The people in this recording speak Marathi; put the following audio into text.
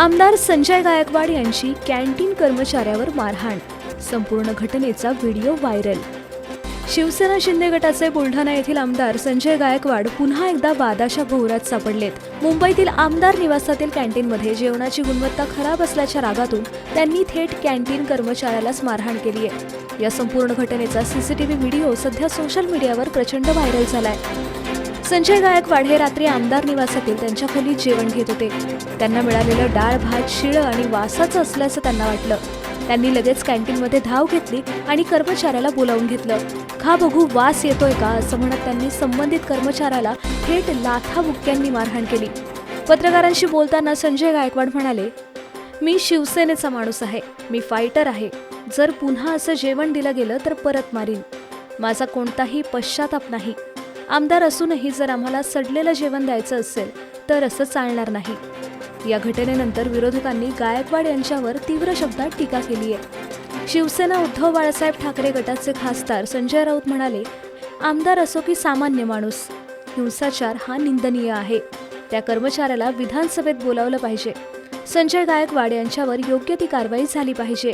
आमदार संजय गायकवाड यांची कॅन्टीन कर्मचाऱ्यावर मारहाण. संपूर्ण घटनेचा व्हिडिओ व्हायरल. शिवसेना शिंदे गटाचे बुलढाणा येथील आमदार संजय गायकवाड पुन्हा एकदा वादाच्या भोवऱ्यात सापडलेत. मुंबईतील आमदार निवासातील कॅन्टीनमध्ये जेवणाची गुणवत्ता खराब असल्याच्या रागातून त्यांनी थेट कॅन्टीन कर्मचाऱ्यालाच मारहाण केली आहे या संपूर्ण घटनेचा सीसीटीव्ही व्हिडिओ सध्या सोशल मीडियावर प्रचंड व्हायरल झालाय. संजय गायकवाड हे रात्री आमदार निवासातील त्यांच्या खोलीत जेवण घेत होते. त्यांना मिळालेलं डाळ भात शिळं आणि वासाचं असल्याचं त्यांना वाटलं. त्यांनी लगेच कॅन्टीनमध्ये धाव घेतली आणि कर्मचाऱ्याला बोलावून घेतलं. खा बघू वास येतोय का? असं म्हणत त्यांनी संबंधित कर्मचाऱ्याला थेट लाथाबुक्क्यांनी मारहाण केली. पत्रकारांशी बोलताना संजय गायकवाड म्हणाले मी शिवसेनेचा माणूस आहे. मी फायटर आहे. जर पुन्हा असं जेवण दिलं गेलं तर परत मारीन. माझा कोणताही पश्चाताप नाही. आमदार असूनही जर आम्हाला सडलेलं जेवण द्यायचं असेल तर असं चालणार नाही. या घटनेनंतर विरोधकांनी गायकवाड यांच्यावर तीव्र शब्दात टीका केली आहे शिवसेना उद्धव बाळासाहेब ठाकरे गटाचे खासदार संजय राऊत म्हणाले आमदार असो की सामान्य माणूस हिंसाचार हा निंदनीय आहे. त्या कर्मचाऱ्याला विधानसभेत बोलावलं पाहिजे. संजय गायकवाड यांच्यावर योग्य ती कारवाई झाली पाहिजे.